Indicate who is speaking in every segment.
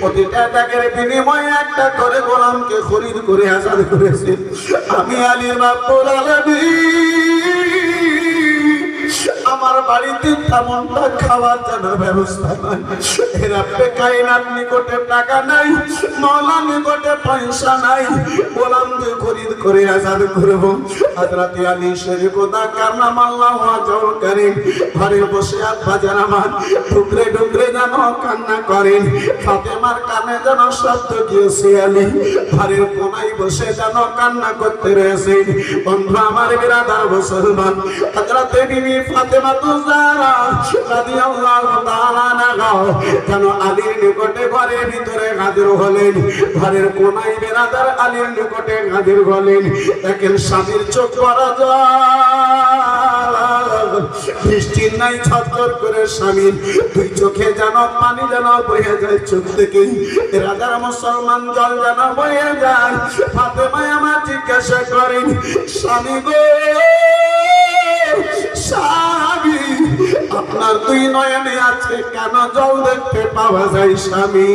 Speaker 1: প্রতিটা একটা করে আমি আলীর বাপুর আলমী আমার বাড়িতে তেমনটা খাওয়ার যেন ব্যবস্থা নাই। এরা বেকাইনার নিকটে টাকা নাই মৌলা নিকটে পয়সা নাই। গোলামকে খরিদ করে আজাদ করব হাজরাতে আলী শরীফ ঘরে বসে আব্বা যারা আমার, ঢুকরে ঢুকরে যেন কান্না করেন। ফাতেমার কানে যেন শব্দ গিয়েছে আলী। ঘরের কোনায় বসে যেন কান্না করতে রয়েছেন। বন্ধু আমার বিরাদার মুসলমান হাজরাতে বিবি ফাতেমা আলীর নিকটে ঘরের ভিতরে হাজির হলেন ঘরের কোনায় বিরাদার আলীর হলেন দেখেন স্বামীর চোখ যায় বৃষ্টির নাই ছটর করে স্বামীর দুই চোখে যেন পানি যেন বয়ে যায় চোখ থেকে রাজার মুসলমান জল যেন বয়ে যায় ফাতেমায় আমার জিজ্ঞাসা করেন স্বামী গো স্বামী আপনার দুই নয়নে আছে, কেন জল দেখতে পাওয়া যায় স্বামী?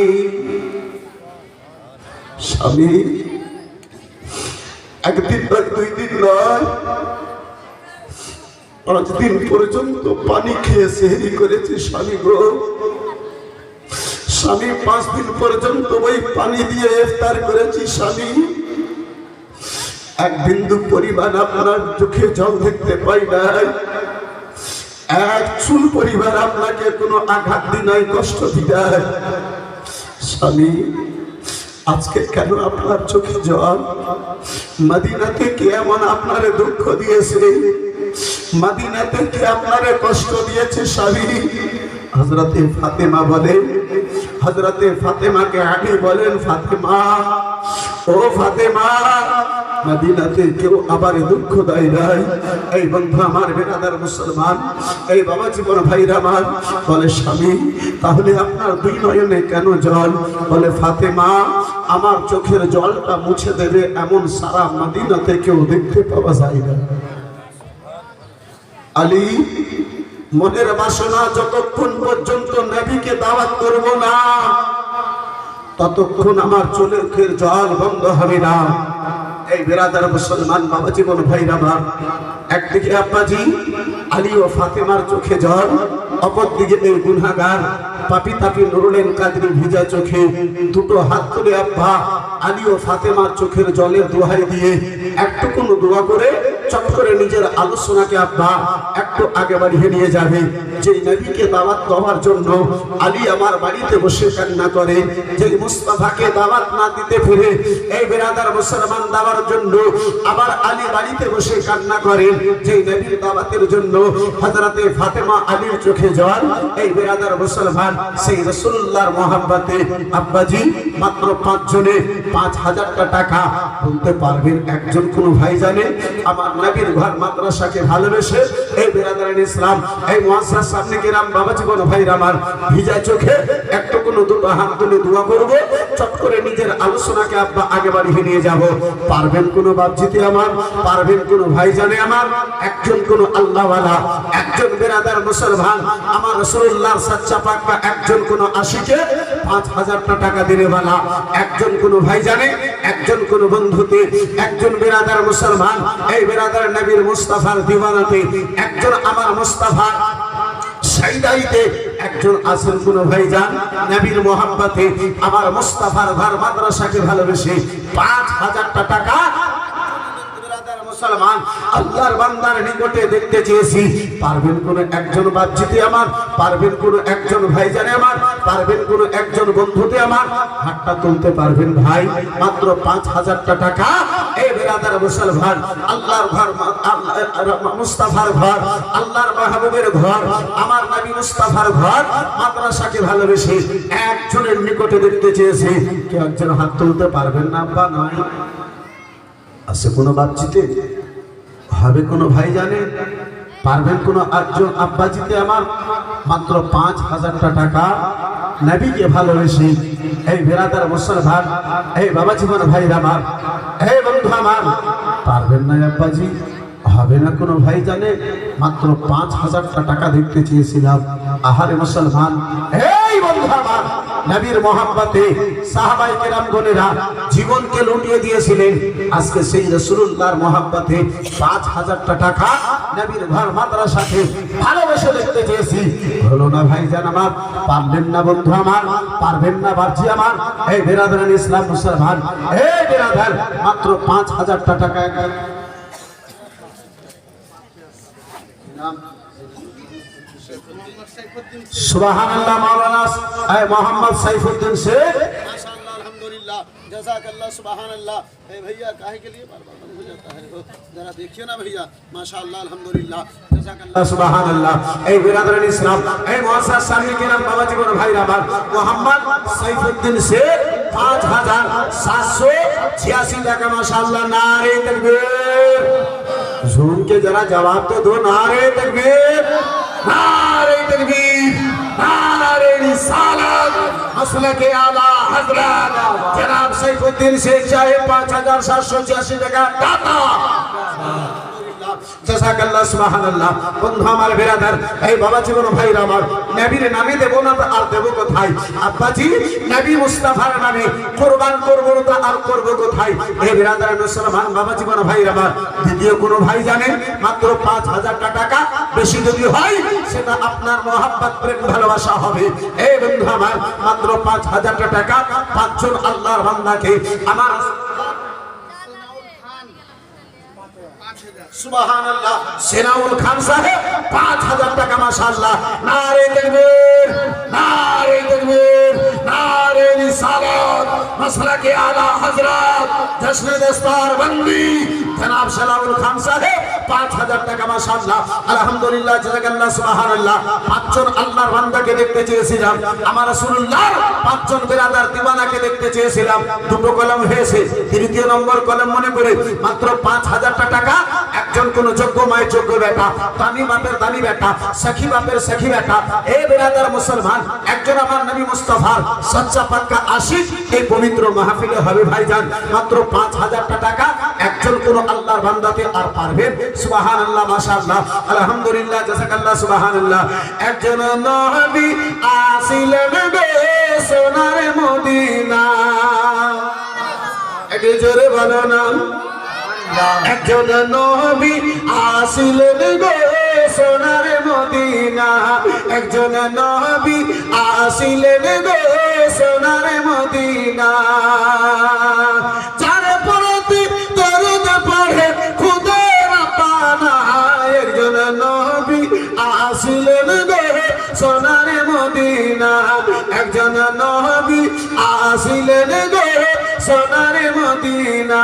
Speaker 1: স্বামী, একদিন নয় দুই দিন নয়, পাঁচ দিন পর্যন্ত পানি খেয়ে সেহরি করেছে স্বামী গো। স্বামী, পাঁচ দিন পর্যন্ত ওই পানি দিয়ে ইফতার করেছি স্বামী। এক বিন্দু পরিমাণ আপনার চোখে জল দেখতে পাই নাই। এক চুল পরিবার আপনাকে কোনো আঘাত দি নাই, কষ্ট দি নাই। স্বামী, আজকে কেন আপনার চোখে জল? মদিনাতে কে এমন আপনারে দুঃখ দিয়েছে? মদিনাতে কে আপনারে কষ্ট দিয়েছে স্বামী? হজরতে ফাতেমা বলেন হজরতে ফাতেমাকে আগে বলেন, ফাতেমা, ও ফাতেমা মদিনাতে কেউ আবার দুঃখ দেয় নাই। এই বন্ধু আমার বেনাদার মুসলমান, এই বাবা জীবন ভাইরা আমার। বলে, স্বামী, তাহলে আপনার দুই নয়নে কেন জল? বলে, ফাতেমা, আমার চোখের জলটা মুছে দেবে এমন সারা মদিনাতে কেউ দেখতে পাওয়া যায় না। আলী, মনের বাসনা যতক্ষণ পর্যন্ত নবীকে দাওয়াত করব না, ততক্ষণ আমার চোখের জল বন্ধ হবে না। এই বেরাদার মুসলমান বাবা জীবন ভাইরা আমার। একদিকে আব্বাজি, আলী ও ফাতেমার চোখে জল, অপরদিকে এই গুনাগার পাপি তাপি নুরুলেন কাদরি ভিজা চোখে দুটো হাত তুলে আব্বা আলী ও ফাতেমার চোখের জলের দোহাই দিয়ে একটুকুন দোয়া করে চট করে নিজের আলোচনাকে আব্বা, একটু আগে বাড়িয়ে নিয়ে যাবে। যে নবীকে দাওয়াত দেওয়ার জন্য আলী আমার বাড়িতে বসে কান্না করে যে মুস্তাফাকে দাওয়াত না দিতে ফিরে, এই বেরাদার মুসলমান দেওয়ার জন্য আবার আলী বাড়িতে বসে কান্না করে যে নবীর দাওয়াতের জন্য হযরতে ফাতেমা আলীর চোখে জল, এই বেরাদার মুসলমান, সেই রাসূলুল্লাহর মহব্বতে আব্বাজি মাত্র পাঁচ জনে পাঁচ হাজারটা টাকা। বলতে পারবেন একজন কোন ভাই জানে, আমার নবীর ঘর মাদ্রাসাকে ভালোবেসে, এই বেরাদার ইসলাম, এই মহাসার সামনে গেলাম বাবা জীবন ভাইরা আমার ভিজা চোখে, একটু কোনো দুটো হাত তুলে দোয়া করব, চট করে নিজের আলোচনাকে আব্বা আগে বাড়িয়ে নিয়ে যাব। পারবেন কোনো বাপজিতে আমার, পারবেন কোনো ভাই জানে আমার, একজন কোন আল্লাহওয়ালা, একজন বেরাদার মুসলমান, আমার রসুল্লাহর সাচ্চা পাক্কা, একজন কোন আশিকে পাঁচ হাজারটা টাকা দিনে বালা, একজন কোন ভাই জানে, একজন কোন বন্ধুতে, একজন বেরাদার মুসলমান, এই বেরাদার নবীর মুস্তাফার দিওয়ানাতে, একজন আমার মুস্তাফা একজন আছেন কোন ভাই যান নবীর মোহাম্মতে আমার মুস্তাফার ঘর মাদ্রাসাকে ভালোবেসে পাঁচ হাজারটা টাকা মুসলমান, আল্লাহর বান্দার নিকটে দেখতে চেয়েছি। পারবেন একজন আমার, পারবেন একজন আমার, পারবেন একজন বন্ধুতে আমার। তুলতে পারবেন ভাই, মাত্র পাঁচ হাজারটা টাকা। এই মুসলমান, আল্লাহর ঘর মুস্তাফার ঘর, আল্লাহর মাহবুবের ঘর, আমার নবী মুস্তাফার ঘর, মাদ্রাসাকে ভালোবেসে একজনের নিকটে দেখতে চেয়েছি। কেউ একজন হাত তুলতে পারবেন না বা নয়। আছে কোনো বাচ্চিতে হবে কোনো ভাই জানে? পারবেন কোনো একজন আব্বাজিতে আমার? মাত্র পাঁচ হাজারটা টাকা। নবীকে ভালোবেসে, এই বেরাদার মুসলমান, এই বাবা জীবন ভাই আমার, এই বন্ধু আমার। পারবেন না আব্বাজি? হবে না কোনো ভাই জানে? মাত্র পাঁচ হাজারটা টাকা দেখতে চেয়েছিলাম। আহারে মুসলমান, এই বন্ধু আমার নবীর মহাব্বতে সাহাবাই কেরাম গণেরা জীবনকে লুটিয়ে দিয়েছিলেন। আজকে সেই রসুল্লাহর মহাব্বতে পাঁচ হাজারটা টাকা নবীর ঘর মাদ্রাসাকে ভালোবেসে দেখতে চেয়েছি। হলো না ভাই জান আমার পারবেন না বন্ধু আমার, পারবেন না বাড়ছি আমার। এই বেরাদার ইসলাম মুসলমান, এই বেরাদার, মাত্র পাঁচ হাজারটা টাকা সুবাহান আল্লাহ মাওলানা এই মোহাম্মদ সাইফুদ্দিন শেখ
Speaker 2: माशाअल्लाह अल्हम्दुलिल्लाह जज़ाकल्लाह सुभान अल्लाह ए भैया काहे के लिए बार बार बंद हो जाता है वो जरा देखिए ना भैया माशाअल्लाह अल्हम्दुलिल्लाह जज़ाकल्लाह
Speaker 1: সুবাহান আল্লাহ এই বিরাদরান ইসলাম এই মহাসার সামনে কিরাম বাবা জীবন ভাই আমার মোহাম্মদ সাইফুদ্দিন শেখ পাঁচ হাজার সাতশো ছিয়াশি টাকা মাশাআল্লাহ নারে তকবীর झूम के जरा जवाब तो दो नारे तकबीर नारे মাসলাকে আলা হাজরা জনাব সাইফুদ্দিন শেখ সাহেব পাঁচ হাজার সাতশো ছিয়াশি টাকা টাকা। জাযাকাল্লাহ সুবহানাল্লাহ। বন্ধু আমার বিরাদার, এই বাবা জীবন ভাইরা আমার, নবীর নামে দেব না আর দেব কোথায়? আব্বাজি, নবী মুস্তাফার নামে কুরবান করব না আর করব কোথায়? এই বিরাদার মুসলমান বাবা জীবন ভাইরা আমার, দ্বিতীয় কোনো ভাই জানেন? মাত্র পাঁচ হাজার টাকা বেশি যদি হয়, সেটা আপনার মহাব্বত, প্রেম, ভালোবাসা হবে। এই বন্ধু আমার, মাত্র পাঁচ হাজার টাকা, পাঁচজন আল্লাহর বান্দাকে আমার সুবহানাল্লাহ। সেনাউল খান সাহেব 5000 টাকা, মাশাআল্লাহ। নারে তাকবীর নারে তাকবীর নারে রিসালাত, মাসলাকে আলা হযরত, জশ্ন দস্তার বন্দি জনাব সেনাউল খান সাহেব পাঁচ হাজার টাকা পাঁচজন দেখতে চেয়েছিলাম। আমার দেখতে চেয়েছিলাম। দুটো কলম হয়েছে। তৃতীয় নম্বর কলম মনে করে মাত্র পাঁচ হাজারটা টাকা, একজন কোন যোগ্য মায়ের যোগ্য বেটা, দামি বাপের দামি বেটা, সখী বাপের সখী বেটা, এ বেরাদার মুসলমান, একজন আমার নবী মুস্তফার, সচ্চা পাক্কা এই পবিত্র মাহফিলে হবে ভাইজান। মাত্র পাঁচ হাজারটা টাকা, একজন কোন আল্লাহর বান্দাতে আর পারবেন সুবাহান আল্লাহ মাশাআল্লাহ। আলহামদুলিল্লাহ জাযাকাল্লাহ সুবহানাল্লাহ। একজন নবী আসিলেন বে সোনার মদিনা। একটু জোরে বলো না। একজন নবী আসিলেন গো সোনার মদিনা। একজন নবী আসিলেন গো সোনার মদিনা। মদিনা একজন নবী আসিলেন গো সোনার মদিনা।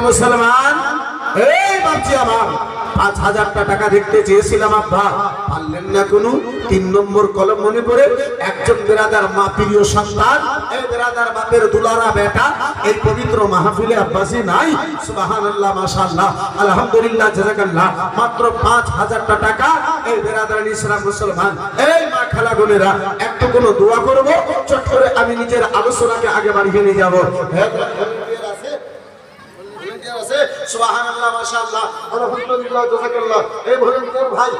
Speaker 1: মুসলমান আমার, পাঁচ হাজারটা টাকা দেখতে চেয়েছিলাম, আব্বা। পারলেন না কোনো? তিন নম্বর কলম মনে করে একজন বেরাদার মা, প্রিয় সন্তান আলহামদুলিল্লাহ মাত্র পাঁচ হাজারটা টাকা মুসলমান। একটু কোনো দোয়া করব, চট করে আমি নিজের আলোচনাকে আগে বাড়িয়ে নিয়ে যাব
Speaker 2: ভলেন্টিয়ার আছে ভলেন্টিয়ার আছে সুবহানাল্লাহ, মাশাআল্লাহ। আলহামদুলিল্লাহ জাযাকাল্লাহ এই ভলেন্টিয়ার ভাই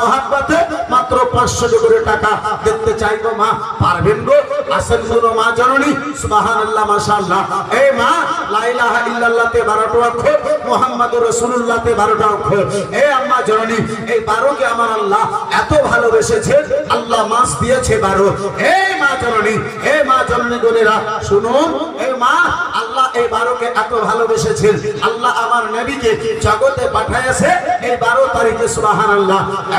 Speaker 1: মহাব্বাতে মাত্র পাঁচশো করে টাকা। দেখতে চাইব মা, পারবেন গো? আসেনগুলো মা জননী। সুবাহান আল্লাহ মাশাআল্লাহ। এই মা লাইলাহা ইল্লাল্লাহতে বারোটা অক্ষর, মুহাম্মাদুর রাসূলুল্লাহতে বারোটা অক্ষর। এই আম্মা জননী, এই বারোকে আমার আল্লাহ এত ভালোবেসেছে, আল্লাহ মাস দিয়েছে বারো। এই মা জননী আমার নবীকে জগতে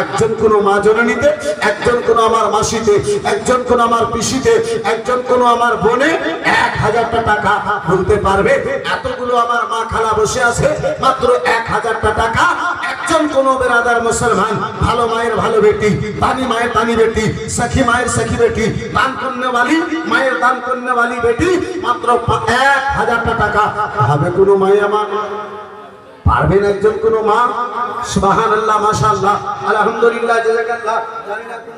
Speaker 1: একজন কোন আমার মাসিতে, একজন পিসিতে, একজন কোন আমার বোনে এক হাজারটা টাকা বলতে পারবে। এতগুলো আমার মা খালা বসে আছে, মাত্র এক হাজারটা টাকা একজন কোন বেরাদার মুসলমান ভালো মায়ের ভালো বেটি পানি মায়ের পানি বেটি, সখী মায়ের সখী বেটি, দান কন্যাওয়ালি মায়ের দান কন্যাওয়ালি বেটি, মাত্র এক হাজারটা টাকা হবে কোনো মায়ে আমার পারবেন একজন কোন মা? সুবাহান আল্লাহ মাশাআল্লাহ, আলহামদুলিল্লাহ, জাযাকাল্লাহ, জানি না কোন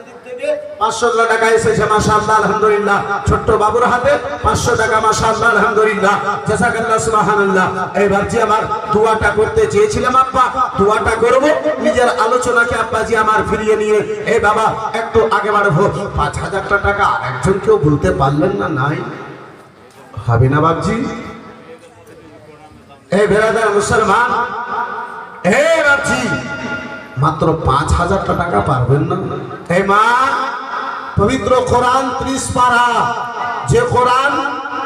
Speaker 1: 500 টাকা এসেছে, মাশাআল্লাহ, আলহামদুলিল্লাহ। ছোট্ট বাবুর হাতে 500 টাকা, মাশাআল্লাহ, আলহামদুলিল্লাহ। জাযাকাল্লাহ সুবহানাল্লাহ। এইবার যে আমার ফিরিয়ে নিয়ে বাড়বো 5000 টাকা একজন কেউ বলতে পারলেন না, নাই। হবে না বাবজি এই বেরাদার মুসলমান মাত্র পাঁচ হাজার টাকা পারবেন না। হে মা, পবিত্র কোরআন ত্রিশ পারা। যে কোরআন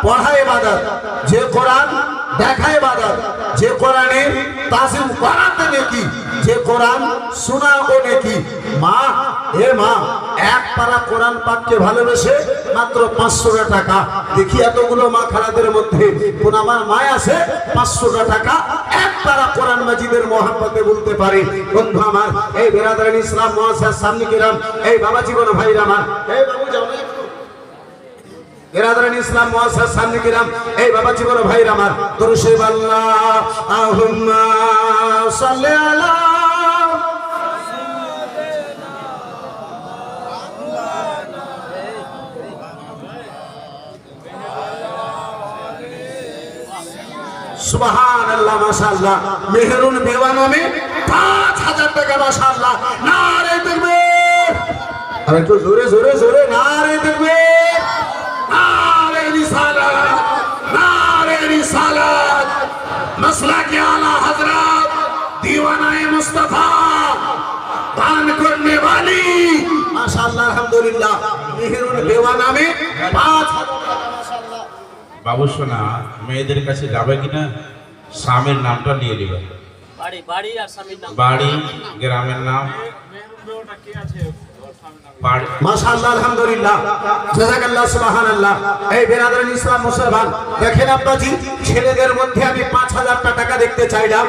Speaker 1: পড়ায় বাদত যে কোরআন দেখায় বাদত যে কোরআনে তাসিম করাতে নাকি, যে কোরআন শোনা ও নাকি। মা, এ মা, এক পারা কোরআন পাককে ভালোবেসে মাত্র পাঁচশো টাকা। দেখি এতগুলো মা খালাদের মধ্যে কোন আমার মায় আছে? পাঁচশো টাকা এক পারা কোরআন মাজিদের মহাব্বতে বলতে পারে। বন্ধু আমার, এই বেরাদার ইসলাম মহাশার সামনে কিরাম এই বাবা জীবন ভাই আমার। এই বাবু একটু। বেরাদারান আল্লাহ মেহরুন বেওয়া নামে পাঁচ হাজার টাকা, মাশাআল্লাহ। নারে দেখবে। আর একটু জোরে জোরে জোরে, নারে দেখবে। رسالت مسئلہ کے اعلیٰ حضرات دیوانہ مصطفیٰ দান করনে বালি। মাশাআল্লাহ আলহামদুলিল্লাহ। মেহেরুন বেওয়া নামে পাঁচ
Speaker 3: বাবু সোনা মেয়েদের কাছে যাবে কিনা? স্বামীর নামটা নিয়ে দিবে
Speaker 4: বাড়ি বাড়ি আর স্বামীর নাম।
Speaker 3: বাড়ি গ্রামের নাম।
Speaker 1: মেহেরুন বেওয়াটা কে আছে? মাশাআল্লাহ, আলহামদুলিল্লাহ। ছেলেদের মধ্যে আমি 5000 টাকা দেখতে চাইলাম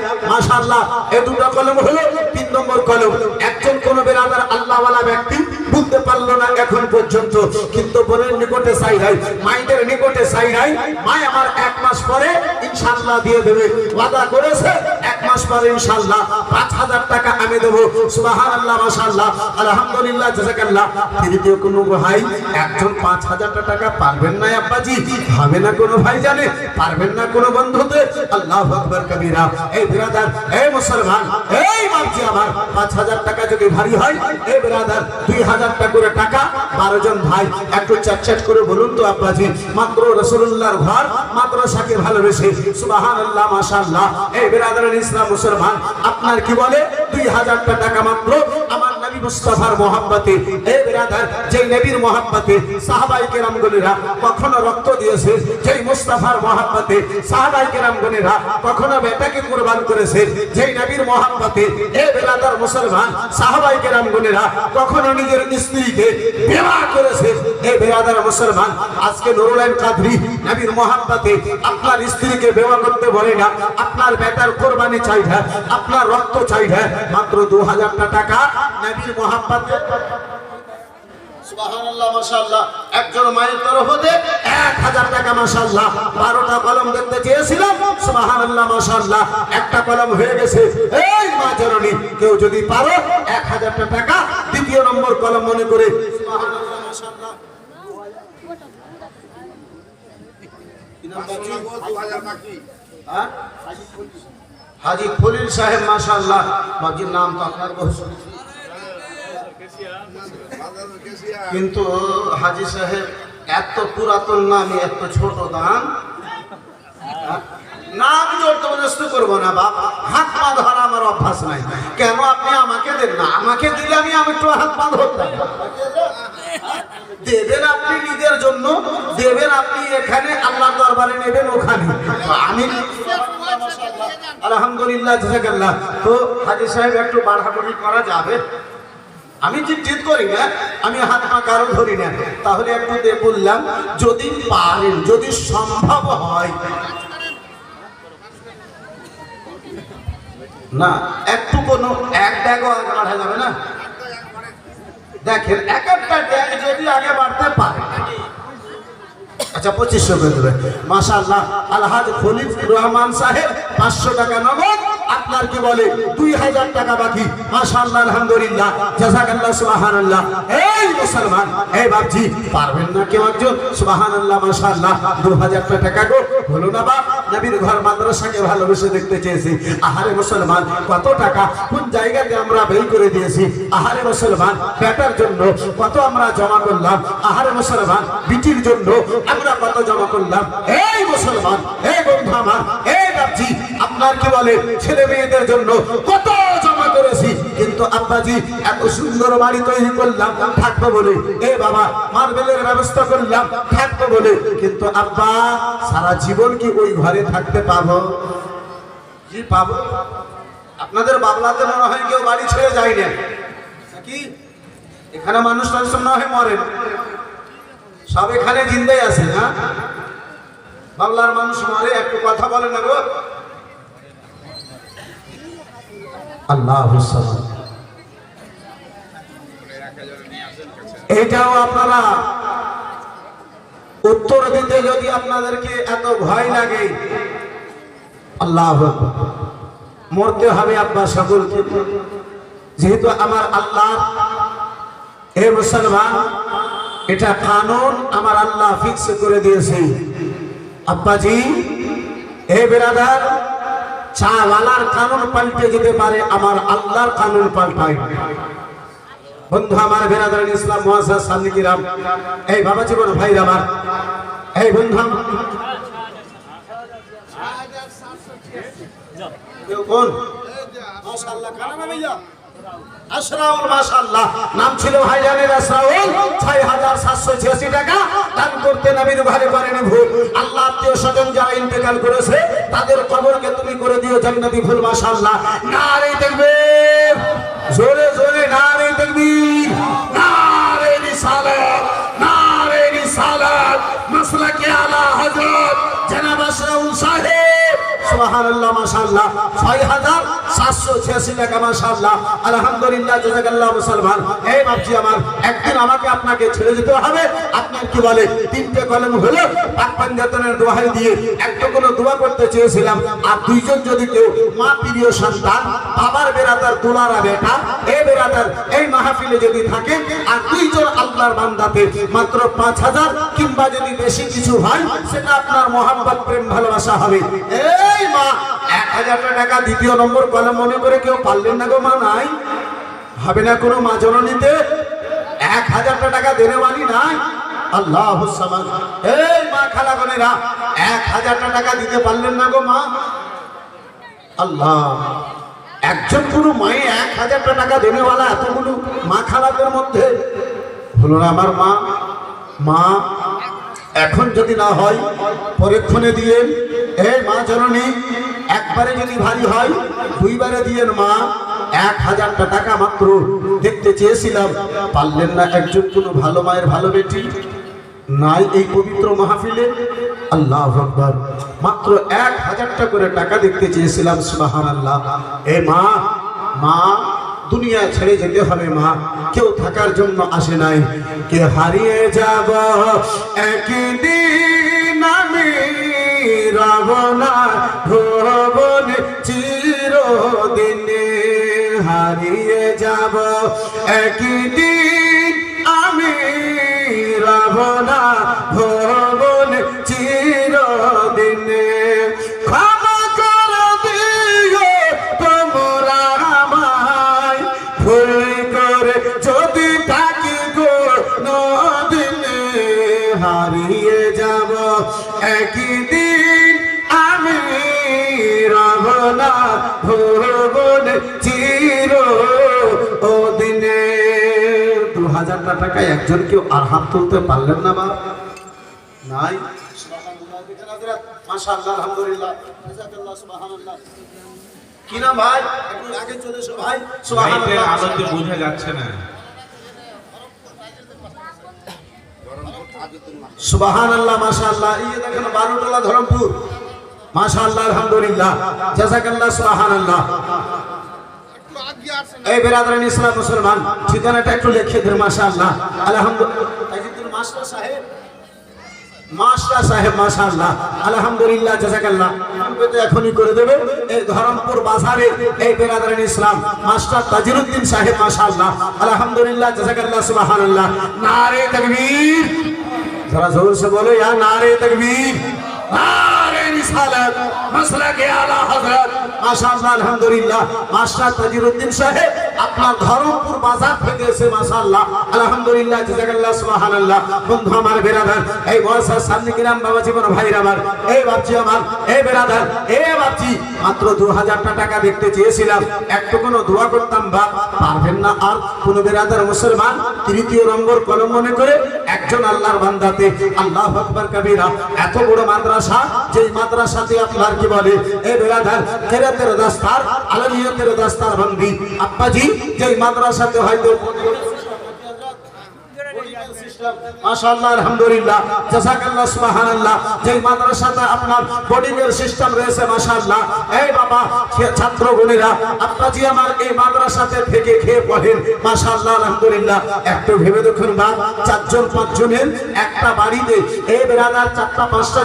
Speaker 1: কলম হলো তিন নম্বর কলম। একজন কোন বেরাদার আল্লাহওয়ালা ব্যক্তি বুঝতে পারল না এখন পর্যন্ত। কিন্তু বোনের নিকটে চাই নাই মাইদের নিকটে চাই নাই। মাই আমার এক মাস পরে ইনশাআল্লাহ দিয়ে দেবে। ওয়াদা করেছে, এক মাস পরে ইনশাআল্লাহ 5000 টাকা আমি দেব। সুবহানাল্লাহ, মাশাআল্লাহ। আলহামদুলিল্লাহ জাযাকাল্লাহ তৃতীয় কোন ভাই, একজন 5000 টাকা পারবেন না আব্বাজি। হবে না কোনো ভাই জানে, পারবেন না কোনো বন্ধুতে। আল্লাহু আকবার, কবিরা। এই বিরাদার, এই মুসলমান, এই বাপজি আমার 5000 টাকা যদি ভারী হয়, এই বিরাদার 2000 টাকা করে টাকা। 12 জন ভাই, একটু চ্যাট করে বলুন তো আব্বাজি, মাত্র রসুল্লাহর ঘর মাদ্রাসাকে ভালোবেসে। সুবহানাল্লাহ মাসাল্লাহ এই বিরাদারের ইসলাম মুসলমান, আপনার কি বলে? 2000 টাকা মাত্র, আমার মুস্তাফার মহব্বতে এই বিরাদার, যেই নবীর মহব্বতে সাহাবাই কেরাম গণেরা কখনো রক্ত দিয়েছে, যেই মুস্তাফার মহব্বতে সাহাবাই কেরাম গণেরা কখনো বেটাকে কুরবান করেছে, যেই নবীর মহব্বতে এই বিরাদার মুসলমান, সাহাবাই কেরাম গণেরা কখনো নিজের স্ত্রীকে বিবাহ করেছে। এই বিরাদার মুসলমান, আজকে নুরুলাইন কাদরি নবীর মহব্বতে আপনার স্ত্রীকে বিবাহ করতে বলে না, আপনার বেটার কোরবানি চাই না আপনার রক্ত চাই না মাত্র দু হাজার টাকা নবীর মহাব্বতে সুবহানাল্লাহ একজন মায়ের তরফ হতে এক হাজার টাকা, মাশাআল্লাহ। বারোটা কলম দেখতে চেয়েছিলাম, সুবহানাল্লাহ, মাশাআল্লাহ। একটা কলম গেছে। এই মা জননী, কেউ যদি পারো এক হাজারটা টাকা দ্বিতীয় নম্বর কলম করে। সুবহানাল্লাহ, মাশাআল্লাহ। কি নাম বাকি? হ্যাঁ? হাজি খলিল সাহেব বাবজির নাম তো আপনার কিন্তু হাজি সাহেব, এত পুরাতন নামে, এত ছোট দান না, আমি জবরদস্তি করব না, বাপ। হাত পা ধরা আমার অভ্যাস নাই। কেন আপনি আমাকে দেন না? আমাকে দিলে আমি আমি একটু হাত পা ধরতাম। দেবেন আপনি নিজের জন্য, দেবেন আপনি এখানে আল্লাহ দরবারে নেবেন ওখানে। আমি আলহামদুলিল্লাহ, জাজাকাল্লাহ। তো হাজি সাহেব, একটু বাড়াবাড়ি করা যাবে? আমি জিদ করি না, আমি হাত পা কারও ধরি না। তাহলে একটু বললাম, যদি পারেন, যদি সম্ভব হয়। না, একটু কোনো, এক ড্যাগও আগে বাড়া যাবে না। দেখেন, এক একটা ড্যাগ যদি আগে বাড়তে পারে। আচ্ছা পঁচিশশো করে দেবে। মাসা আল্লাহ আলহাজ খলিল রহমান সাহেব পাঁচশো টাকা নগদ আপনার বলে? দুই হাজার টাকা বাকি। মাশাআল্লাহ, আলহামদুলিল্লাহ। জাজাকাল্লাহ, সুবহানাল্লাহ। এই মুসলমান, এই বাপজি, পারবেন না কেউ একজন? সুবহানাল্লাহ, মাশাআল্লাহ। দু হাজার টাকা গো। হলো না বাপ, নবীর ঘর মাদ্রাসাকে ভালোবেসে দেখতে চেয়েছি। আহারে মুসলমান, কত টাকা, কোন জায়গাতে আমরা বের করে দিয়েছি? আহারে মুসলমান, বেটার জন্য কত আমরা জমা করলাম? আহারে মুসলমান, বিটির জন্য আমরা কত জমা করলাম? এই মুসলমান, এই বন্ধু আমার আপনার কি বলে? ছেলে মেয়েদের জন্য কত জমা করেছি। কিন্তু আব্বাজি, এত সুন্দর বাড়ি তৈরি করলাম, থাকব বলে। এ বাবা, মার্বেলের ব্যবস্থা করলাম, থাকব বলে। কিন্তু আব্বা, সারা জীবন কি ওই ঘরে থাকতে পাবো কি পাবো? আপনাদের বাবলাতে মনে হয় কেউ বাড়ি ছেড়ে যায় না কি? এখানে মানুষ মানুষ না হয় মরে। সব এখানে জিন্দাই আছে না বাংলার মানুষ মরে, একটু কথা বলে না গো আল্লাহ এইটাও আপনারা উত্তর দিতে যদি আপনাদেরকে এত ভয় লাগে, আল্লাহ মরতে হবে আব্বা সকলকে। যেহেতু আমার আল্লাহ হে মুসলমান, এটা কানুন, আমার আল্লাহ ফিক্স করে দিয়েছে। আব্বাজি হে বেরাদার চাওয়ালার কানুন পাল্টে যেতে পারে আমার আল্লাহর কানুন পাল্টায়। বন্ধু আমার বেরাদার ইসলাম মহাসাদ সান্দিকিরাম এই বাবা জীবন ভাই আমার এই বন্ধু কোন?
Speaker 2: মাশাআল্লাহ কারামে ভাইয়া भैया
Speaker 1: মাশাআল্লাহ। নাম ছিল ভাইজানের আশরাউল 6786 টাকা দান করতে নবীর ঘরে করেন ভুল। আল্লাহ আত্মীয় স্বজন যারা ইন্তেকাল করেছে, তাদের কবরকে তুমি করে দিও জান্নাতি ফুল, মাশাআল্লাহ। নারে দেখবে। জোরে জোরে, নারে দেখবি। নারে রিসালাত নারে রিসালাত মাসলাকে আলা হযরত জনাব আশরাউল সাহেব। সুবহানাল্লাহ, মাশাআল্লাহ। 6786 টাকা, মাশাআল্লাহ। আলহামদুলিল্লাহ জাযাকাল্লাহ মুসলমান। এই বাপজি আমার, একদিন আমাকে আপনাকে ছেড়ে যেতে হবে। আপনার কি বলে, তিনটে কলম হলো পাক পাঞ্জাতনের দোহাই দিয়ে একটা কোনো দোয়া করতে চেয়েছিলাম। আর দুইজন যদি কেউ, মা প্রিয় সন্তান, বাবার বেরাদার দুলারা বেটা এই বেরাদার এই মাহফিলে যদি থাকে, আর দুইজন আল্লাহর বান্দাতে মাত্র পাঁচ হাজার কিংবা যদি বেশি কিছু হয়, সেটা আপনার মোহাম্মত প্রেম, ভালোবাসা হবে। এই মা এক হাজার টাকা দ্বিতীয় নম্বর কলম মনে করে কেউ পারলেন না গো মা, নাই। হবে না কোনো মা জননীতে? এক হাজারটা টাকা দেনে মানি নাই। আল্লাহ এই মা খালা বোনেরা এক হাজার টাকা দিতে পারলেন না গো মা। আল্লাহ। একজন কোনো মায়ে এক হাজার টাকা দেনেওয়ালা এতগুলো মা খালাদের মধ্যে? হলো না আমার মা। মা, এখন যদি না হয় পরীক্ষণে দিয়ে, এই মা জননী একবারে যদি ভারী হয়, দুইবারে দিয়ে মা, এক হাজারটা টাকা মাত্র। দেখতে চেয়েছিলাম, পারলেন না একজন কোনো ভালো মায়ের ভালো বেটি। নাই এই পবিত্র মাহফিলে। আল্লাহ আকবার। মাত্র এক হাজারটা করে টাকা দেখতে চেয়েছিলাম সুবাহান আল্লাহ এ মা মা, দুনিয়া ছেড়ে যেতে হবে মা। কেউ থাকার জন্য আসে নাই। কে হারিয়ে যাব? একদিন আমি রাবণা ভবন চিরদিনে হারিয়ে যাব। একদিন আমি রাবণা ভবন টাকায় একজন কেউ আর হাত তুলতে পারলেন না বা? নাই?
Speaker 2: সুবহানাল্লাহ দেখেন হযরত মাশাআল্লাহ আলহামদুলিল্লাহ। জাযাকাল্লাহ সুবহানাল্লাহ
Speaker 1: কি না ভাই?
Speaker 2: একটু আগে চলে এসো ভাই।
Speaker 3: আলোতে বোঝা যাচ্ছে না।
Speaker 1: সুবাহান আল্লাহ এই দেখেন বারোটলা ধরমপুর। মাশাআল্লাহ আলহামদুলিল্লাহ। জাযাকাল্লাহ সুবহান আল্লাহ এই বেরাদারান ইসলাম মুসলমান। ঠিকানাটা একটু লিখে দিন মাশাআল্লাহ। আলহামদুলিল্লাহ।
Speaker 2: মাস্টার সাহেব।
Speaker 1: মাস্টার সাহেব মাশাআল্লাহ। আলহামদুলিল্লাহ জাযাকাল্লাহ তো এখনই করে দেবে। এই ধরমপুর বাজারে এই বেরাদারান ইসলাম। মাস্টার তাজিরউদ্দিন সাহেব মাশাআল্লাহ। আলহামদুলিল্লাহ জাযাকাল্লাহ সুবহানাল্লাহ। নারে তাকবীর। যারা জোর সে বলো ইয়া নারে তাকবীর। মাত্র দু হাজারটা টাকা দেখতে চেয়েছিলাম। একটু করতাম পারবেন না আর। কোন বেরাদার মুসলমান তৃতীয় নম্বর কলম মনে করে একজন আল্লাহর বান্দাতে, আল্লাহ কবিরা, এত বড় মাদ্রাসা যে মাদ্রাসাতে আপনার কি বলে এই বেরাদার কেরাতের দাস্তার আলমিয়তের দাস্তার বন্দি আপ্পাজি যে মাদ্রাসাতে হয়তো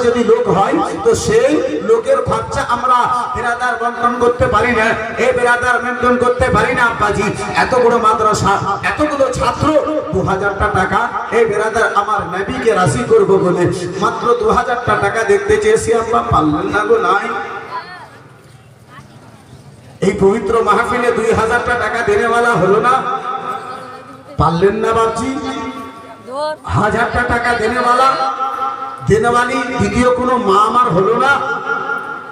Speaker 1: যদি লোক হয়, তো সেই লোকের খরচা আমরা বেরাদার বন্টন করতে পারি না, এই বেরাদার মেনটেন করতে পারি না, আব্বাজি। এত বড় মাদ্রাসা, এতগুলো ছাত্র, দু টাকা, এই বেরাদার আমার নবীকে রাশি করব বলে মাত্র দু হাজারটা টাকা দেখতে চেয়েছি আমরা পারলেন না গো, নাই। এই পবিত্র মাহফিলে দুই হাজারটা টাকা দেনেওয়ালা হলো না? পারলেন না বাবজি হাজারটা টাকা দেনেওয়ালা, দেনেওয়ালি, দ্বিতীয় কোনো মা আমার হলো না?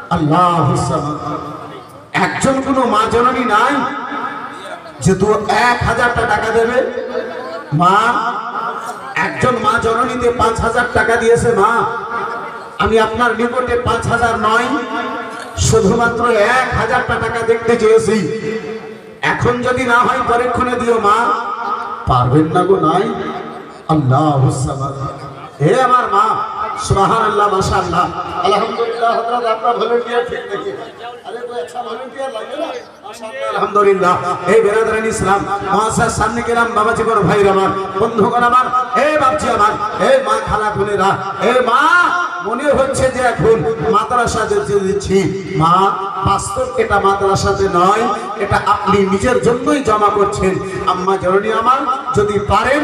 Speaker 1: আল্লাহ একজন কোনো মা জননী নাই? যে দু এক হাজারটা টাকা দেবে, মা একজন মা জননীতে পাঁচ হাজার টাকা দিয়েছে, মা। আমি আপনার নিকটে পাঁচ হাজার নয়, শুধুমাত্র এক হাজারটা টাকা দেখতে চেয়েছি। এখন যদি না হয় পরীক্ষণে দিও, মা। পারবেন না গো, নাই। আল্লাহ হে আমার মা সুবাহান আল্লাহ মাসা আল্লাহ
Speaker 2: আলহামদুলিল্লাহ হজরত আপনার ভলেন্টিয়ার ঠিক নাকি
Speaker 1: আলহামদুলিল্লাহ। এই বেরাদারান ইসলাম মহাশয় সামনে গেলাম বাবাজি বড় ভাইর আমার। বন্ধুগণ আমার আমার এ মা খালা খুনেরা এ মা, মনে হচ্ছে যে এখন মাতারা সাজে দিচ্ছি। মা বাস্তব এটা মাদ্রাসাতে নয়, এটা আপনি নিজের জন্যই জমা করছেন। আম্মা জননী আমার, যদি পারেন,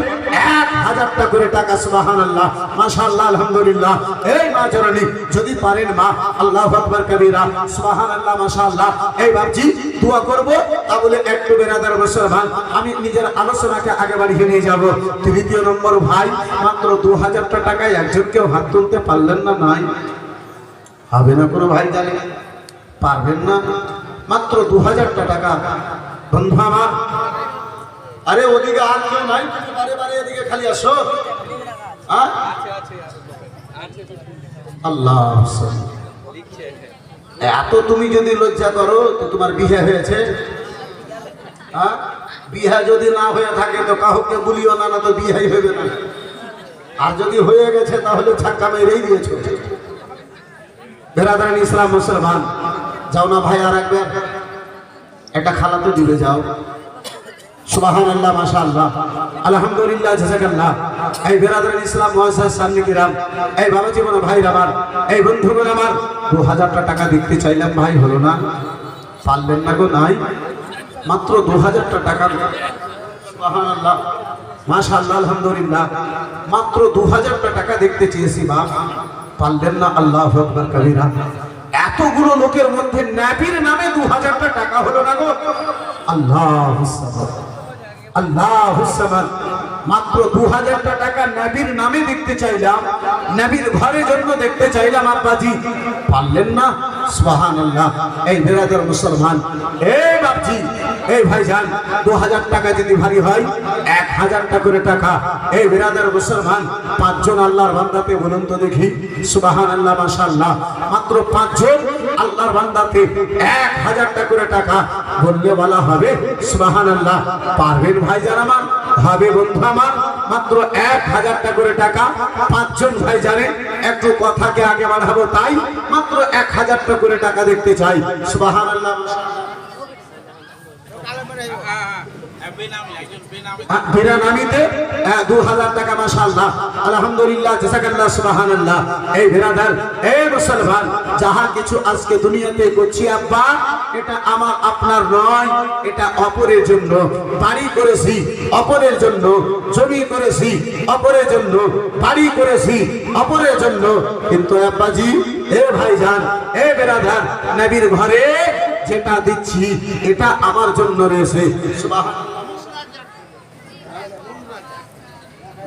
Speaker 1: এক হাজারটা করে টাকা সুবাহান আল্লাহ মাশাআল্লাহ, আলহামদুলিল্লাহ। এই মা জননী, যদি পারেন মা, আল্লাহ আকবার কবিরা। সুবাহান আল্লাহ মাশাআল্লাহ। এই বাপজি, দোয়া করব তা বলে একটু বেরাদার মুসলমান, আমি নিজের আলোচনাকে আগে বাড়িয়ে নিয়ে যাব। তৃতীয় নম্বর ভাই, মাত্র দু হাজারটা টাকায় একজনকেও হাত তুলতে পারলেন না নাই? হবে না কোনো ভাই জানে? পারবেন না। মাত্র দু হাজারটা টাকা। বন্ধু আমার,
Speaker 2: আরে ওদিকে আর কেউ নাই? তুমি বারে বারে এদিকে খালি আসো।
Speaker 1: হ্যাঁ? আল্লাহ এত তুমি যদি লজ্জা করো, তো তোমার বিয়ে হয়েছে। হ্যাঁ? বিয়ে যদি না হয়ে থাকে, তো কাউকে বলিও না না তো বিয়েই হবে না। আর যদি হয়ে গেছে, তাহলে ছাক্কা মেরেই দিয়েছ। বেরাদারান ইসলাম মুসলমান। যাও না ভাই আর একবার। একটা খালাতে জুড়ে যাও। সুবহানাল্লাহ, মাশাআল্লাহ। আলহামদুলিল্লাহ জাযাকাল্লাহ এই বেরাদারান ইসলাম এই ভাই এই আমার। 2000 টাকা দিতে চাইলাম ভাই, হলো না? না গো, নাই। মাত্র 2000 টাকা সুবহানাল্লাহ, মাশাআল্লাহ, আলহামদুলিল্লাহ। মাত্র 2000 টাকা দেখতে চেয়েছি বাপ। পারলেন না, আল্লাহু কবিরা। এতগুলো লোকের মধ্যে ন্যাপির নামে 2000 টাকা হলো না গো? আল্লাহ আল্লাহ মাত্র দু হাজারটা টাকা নবীর নামে দেখতে চাইলাম। নবীর ঘরের জন্য দেখতে চাইলাম, আব্বাজি। পারলেন না? আল্লাহ এই মুসলমান। এই বাপজি, এই ভাইজান দু হাজার টাকা যদি ভারী হয় এক হাজারটা করে টাকা। এই বেরাদার মুসলমান, পাঁচজন আল্লাহর বান্দাতে বলুন তো দেখি। সুবাহান আল্লাহ মাশাআল্লাহ। মাত্র পাঁচজন আল্লাহর বান্দাতে এক হাজারটা করে টাকা বললে বলা হবে। সুবাহান আল্লাহ পারবেন ভাইজান আমার? হবে বন্ধু আমার। মাত্র এক হাজারটা করে টাকা পাঁচজন ভাই জানে একটু কথাকে আগে বাড়াবো তাই মাত্র এক হাজারটা করে টাকা দেখতে চাই। সুবাহান আল্লাহ
Speaker 3: বেনামি একজন বেনামি
Speaker 1: বিরানামিতে দু হাজার টাকা আলহামদুলিল্লাহ জাসাকাল্লাহ এই এই মুসলমান, যাহা কিছু আজকে দুনিয়াতে করছি, আব্বা, এটা আমার, আপনার নয়, এটা অপরের জন্য। বাড়ি করেছি, অপরের জন্য। জমি করেছি, অপরের জন্য। বাড়ি করেছি, অপরের জন্য। কিন্তু আব্বাজি, এ ভাইজান, এ বেরাদার, নবীর ঘরে যেটা দিচ্ছি, এটা আমার জন্য রয়েছে। সুবহানাল্লাহ।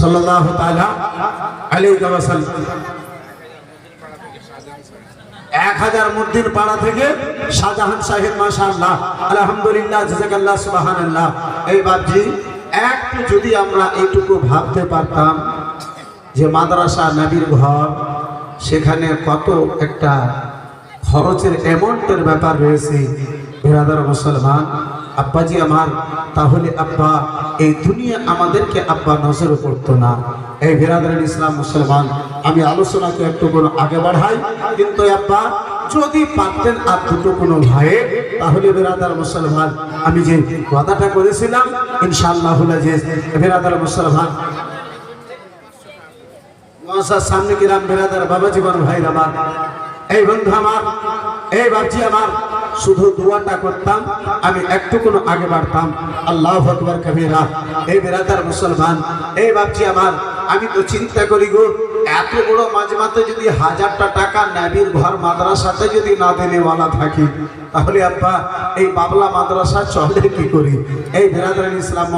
Speaker 1: সাল্লাল্লাহু তাআলা আলাইহি ওয়াসাল্লাম। এক হাজার মুদ্দিন পাড়া থেকে শাহজাহান সাহেব, মাশাআল্লাহ, আলহামদুলিল্লাহ জাযাকাল্লাহ সুবহানাল্লাহ। এই বাপজি, একটু যদি আমরা এইটুকু ভাবতে পারতাম যে মাদ্রাসা, নবীর ঘর, সেখানে কত একটা খরচের অ্যামাউন্টের ব্যাপার রয়েছে, বেরাদার মুসলমান। আব্বাজি আমার, তাহলে আব্বা, এই দুনিয়া আমাদেরকে আব্বা নজর করতো না। এই বেরাদার ইসলাম মুসলমান, আমি আলোচনাকে একটু কোনো আগে বাড়াই। কিন্তু আব্বা, যদি পারতেন আর দুটো কোনো ভাইয়ে, তাহলে বেরাদার মুসলমান, আমি যে কথাটা করেছিলাম, ইনশাআল্লাহ যে বেরাদার মুসলমান। সামনে কিরাম বেরাদার বাবা জীবন ভাই আমার। এই বন্ধু আমার, এই বাপজি আমার শুধু দোয়াটা করতাম, আমি একটু কোনো আগে বাড়তাম। আল্লাহ আকবর কবিরা, এই বেরাদার মুসলমান, এই বাপজি আমার, আমি তো চিন্তা করি গো, এত বড় মাঝমাতে যদি হাজারটা টাকা নাবির ঘর মাদ্রাসাতে যদি না দেনেওয়ালা থাকি, তাহলে আব্বা, এই বাবলা মাদ্রাসা চলে কি করি? এই বেরাদার ইসলাম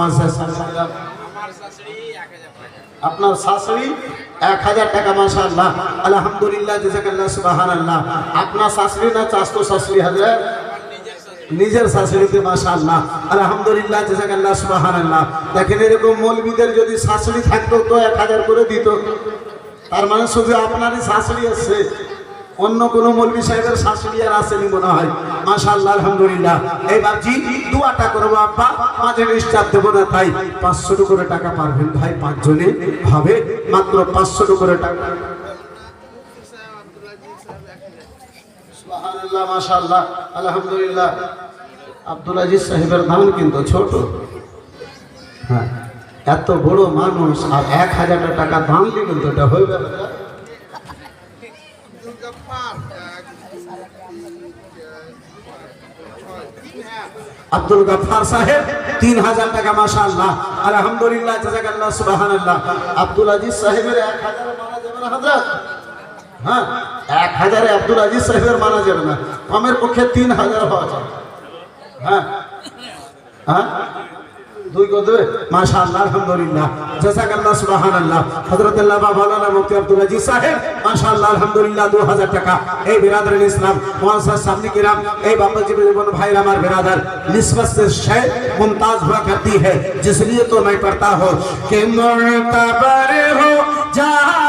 Speaker 1: আপনার শাশুড়ি? এক হাজার টাকা মাসা আল্লাহ আলহামদুলিল্লাহ, জাজাকাল্লাহ সুবাহান আল্লাহ আপনার শাশুড়ি না চাষতো শাশুড়ি, হাজার? নিজের শাশুড়িতে মাসা আল্লাহ আলহামদুলিল্লাহ, জাজাকাল্লাহ সুবাহান আল্লাহ দেখেন, এরকম মৌলবিদের যদি শাশুড়ি থাকতো, তো এক হাজার করে দিত। তার মানে শুধু আপনারই শাশুড়ি আসছে অন্য কোন মৌলবী সাহেবের শাশুড়ি আর আসেনি মনে হয়। মাশাআল্লাহ, আলহামদুলিল্লাহ। এই বাবজি দুয়াটা করব আব্বা, মাঝে নিশ্চাপ দেবো না, তাই পাঁচশো করে টাকা পারবেন ভাই, পাঁচজনে হবে, মাত্র পাঁচশো করে টাকা। সাহেবের দাম কিন্তু ছোট। হ্যাঁ এত বড় মানুষ আর এক হাজার টাকা দাম কিন্তু এটা হয়ে গেল আব্দুল গফার সাহেব, তিন হাজার টাকা মাসা আল্লাহ আলহামদুলিল্লাহ, জাজাকাল্লাহ সুবাহান আল্লাহ আব্দুল আজিজ সাহেবের এক হাজার মারা যাবে না হাজার হ্যাঁ এক হাজারে আব্দুল আজিজ সাহেবের মানা যাবে না। কমের পক্ষে তিন হাজার হওয়া যায়। হ্যাঁ। হ্যাঁ? দুই কত মাশাআল্লাহ আলহামদুলিল্লাহ জাযাকাল্লাহ সুবহানাল্লাহ হযরতুল্লাহ মাওলানা মুফতি আব্দুল আজিজ সাহেব মাশাআল্লাহ আলহামদুলিল্লাহ 2000 টাকা এই बिरादर इस्लाम मुआज़्ज़ज़ सामने किराम ए बाबा जी जीवन भाई हमार बिरादर निस्बत से शय मुमताज हुआ करती है जिसलिए तो मैं पढ़ता हूँ कि मुर्तबर हो जहाँ